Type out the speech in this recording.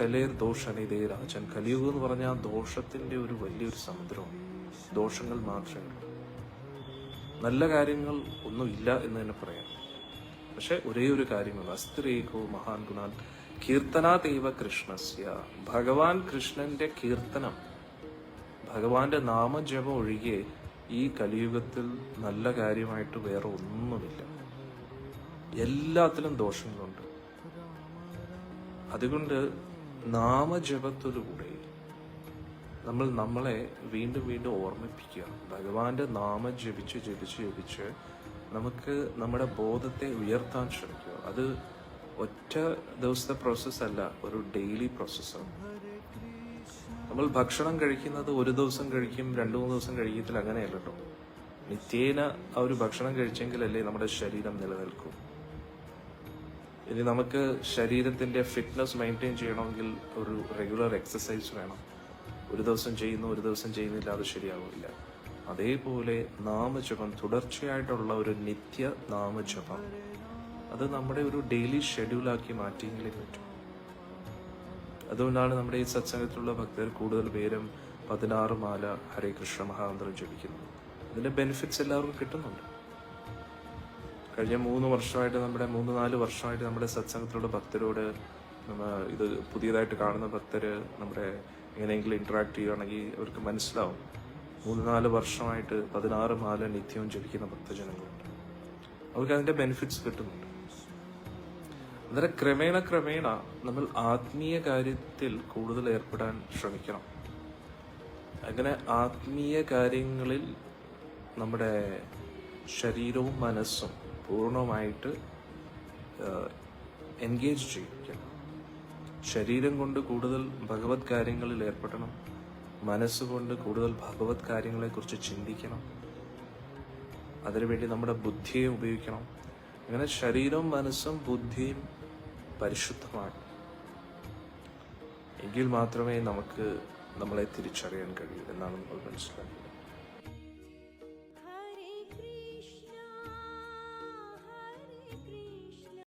കലേർ ദോഷനിതേ രാജൻ. കലിയുഗം എന്ന് പറഞ്ഞാൽ ദോഷത്തിന്റെ ഒരു വലിയൊരു സമുദ്രമാണ്. ദോഷങ്ങൾ മാത്രമേ ഉള്ളൂ. നല്ല കാര്യങ്ങൾ ഒന്നുമില്ല എന്ന് തന്നെ പറയാം. പക്ഷെ ഒരേ ഒരു കാര്യമുള്ളൂ അസ്ത്രീകോ മഹാൻ ഗുണാൻ കീർത്തനാദേവ കൃഷ്ണസ്യ. ഭഗവാൻ കൃഷ്ണന്റെ കീർത്തനം ഭഗവാന്റെ നാമജപം ഒഴികെ ഈ കലിയുഗത്തിൽ നല്ല കാര്യമായിട്ട് വേറെ ഒന്നുമില്ല. എല്ലാത്തിലും ദോഷങ്ങളുണ്ട്. അതുകൊണ്ട് നാമജപത്തിലൂടെ നമ്മൾ നമ്മളെ വീണ്ടും വീണ്ടും ഓർമ്മിപ്പിക്കുക. ഭഗവാന്റെ നാമം ജപിച്ച് ജപിച്ച് ജപിച്ച് നമുക്ക് നമ്മുടെ ബോധത്തെ ഉയർത്താൻ ശ്രമിക്കുക. അത് ഒറ്റ ദിവസത്തെ പ്രോസസ്സ് അല്ല ഒരു ഡെയിലി പ്രോസസ്സാണ് നമ്മൾ ഭക്ഷണം കഴിക്കുന്നത് ഒരു ദിവസം കഴിക്കും രണ്ടു മൂന്ന് ദിവസം കഴിക്കത്തില്ല അങ്ങനെയല്ല നിത്യേന ആ ഒരു ഭക്ഷണം കഴിച്ചെങ്കിലല്ലേ നമ്മുടെ ശരീരം നിലനിൽക്കൂ. ഇനി നമുക്ക് ശരീരത്തിന്റെ ഫിറ്റ്നസ് മെയിന്റെയിൻ ചെയ്യണമെങ്കിൽ ഒരു റെഗുലർ എക്സസൈസ് വേണം. ഒരു ദിവസം ചെയ്യുന്നു ഒരു ദിവസം ചെയ്യുന്നില്ല അത് ശരിയാവില്ല. അതേപോലെ നാമജപം തുടർച്ചയായിട്ടുള്ള ഒരു നിത്യ നാമജപം അത് നമ്മുടെ ഒരു ഡെയിലി ഷെഡ്യൂളാക്കി മാറ്റിയെങ്കിലേ പറ്റും. അതുകൊണ്ടാണ് നമ്മുടെ ഈ സത്സംഗത്തിലുള്ള ഭക്തർ കൂടുതൽ പേരും പതിനാറ് മാല ഹരേ കൃഷ്ണ മഹാമന്ത്രം ജപിക്കുന്നത്. അതിന്റെ ബെനിഫിറ്റ്സ് എല്ലാവർക്കും കിട്ടുന്നുണ്ട്. കഴിഞ്ഞ മൂന്ന് വർഷമായിട്ട് നമ്മുടെ മൂന്ന് നാല് വർഷമായിട്ട് നമ്മുടെ സത്സംഗത്തിലുള്ള ഭക്തരോട് നമ്മ ഇത് പുതിയതായിട്ട് കാണുന്ന ഭക്തര് നമ്മുടെ എങ്ങനെയെങ്കിലും ഇന്ററാക്ട് ചെയ്യുകയാണെങ്കിൽ അവർക്ക് മനസ്സിലാവും. മൂന്ന് നാല് വർഷമായിട്ട് പതിനാറ് മാല നിത്യവും ജപിക്കുന്ന ഭക്തജനങ്ങളുണ്ട്. അവർക്ക് അതിന്റെ ബെനിഫിറ്റ്സ് കിട്ടുന്നുണ്ട്. അന്നേരം ക്രമേണ ക്രമേണ നമ്മൾ ആത്മീയ കാര്യത്തിൽ കൂടുതൽ ഏർപ്പെടാൻ ശ്രമിക്കണം. അങ്ങനെ ആത്മീയ കാര്യങ്ങളിൽ നമ്മുടെ ശരീരവും മനസ്സും പൂർണമായിട്ട് എൻഗേജ് ചെയ്യിക്കണം ശരീരം കൊണ്ട് കൂടുതൽ ഭഗവത് കാര്യങ്ങളിൽ ഏർപ്പെടണം. മനസ്സുകൊണ്ട് കൂടുതൽ ഭഗവത് കാര്യങ്ങളെക്കുറിച്ച് ചിന്തിക്കണം. അതിനുവേണ്ടി നമ്മുടെ ബുദ്ധിയെ ഉപയോഗിക്കണം. അങ്ങനെ ശരീരവും മനസ്സും ബുദ്ധിയും പരിശുദ്ധമാണ്. എങ്കിൽ മാത്രമേ നമുക്ക് നമ്മളെ തിരിച്ചറിയാൻ കഴിയൂ എന്നാണ് നമ്മൾ മനസ്സിലാക്കുന്നത്